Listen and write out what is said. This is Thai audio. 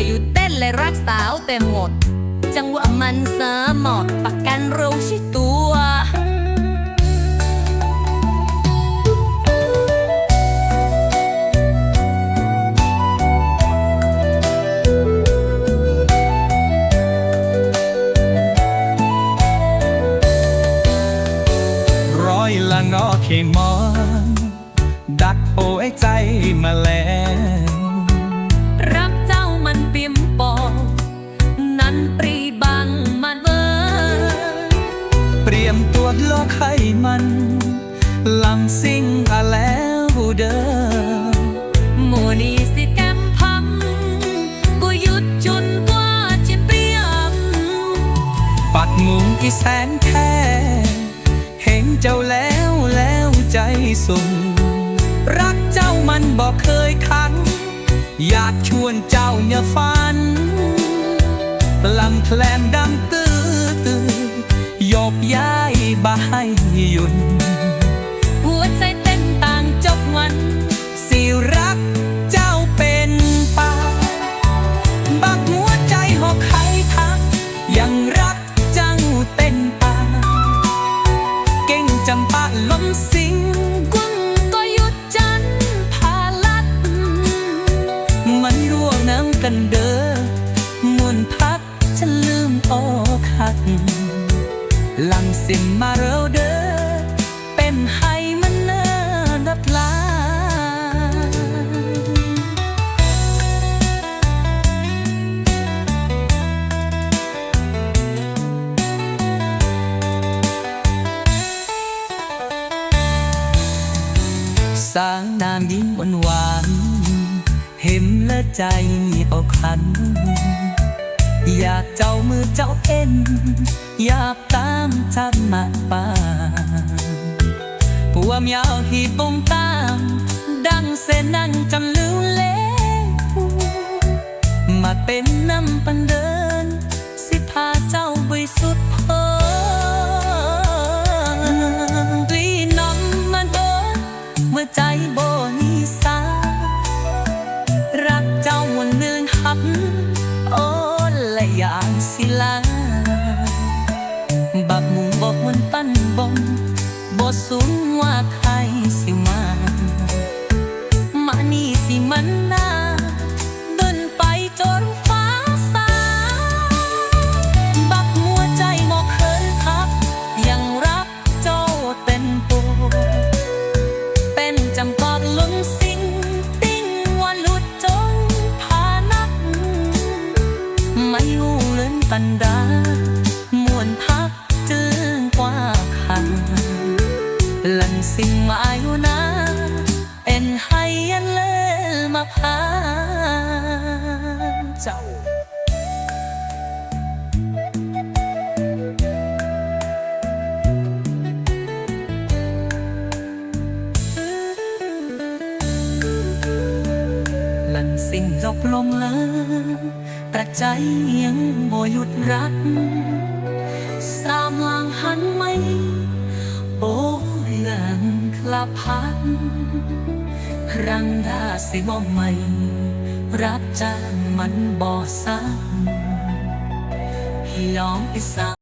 ยอยู่เต้นเลยรักสาวแต่หมด จังหวะมันเสมอดประกันรู้ชิตัวร้อยละงอเขมอน ดักโหยใจมาแลง รียมตัวโลกให้มันลังสิ่งอะแล้วเดิมหมูนีสิแกมพัมกูหยุดจุนว่าจะเปรียม ปักมุงที่แสนแท้เห็นเจ้าแล้วแล้วใจสุ่มรักเจ้ามันบอกเคยคัน อยากชวนเจ้าเนี่ยฝันลำแคลมดังตื้อ ลังสิมมาเร็วเด้อเป็นให้มันเนิ่นดับลาสร้างนามยิ้มหวานหวานเห็นและใจเอาคัน อยากเจ้ามือเจ้าเอ็น บ่งตาม ดังเสนนั้นจำลืมเล่มาเป็นน้ำปันเดิน สิพาเจ้าไปสุดพนลีน้ำมันโดนเมื่อใจโบนิสา รักเจ้าวันหนึ่งหับโอ้ละอย่างสิลาบักมุงบอกมันปั้นบงบทสูงว่า ปันดามวนพักจึงกว่าคันลันสิ่งมาอยู่นะเป็นให้ยันเลมาพาเจ้าลันสิ่งจบลงเลย แต่ใจยังบ่หยุดรัก สามลางหันไม่โอ้เหลืองคลาพันรังดาสิบ่ใหม่ รักจางมันบ่ซ้ำยอมไปสา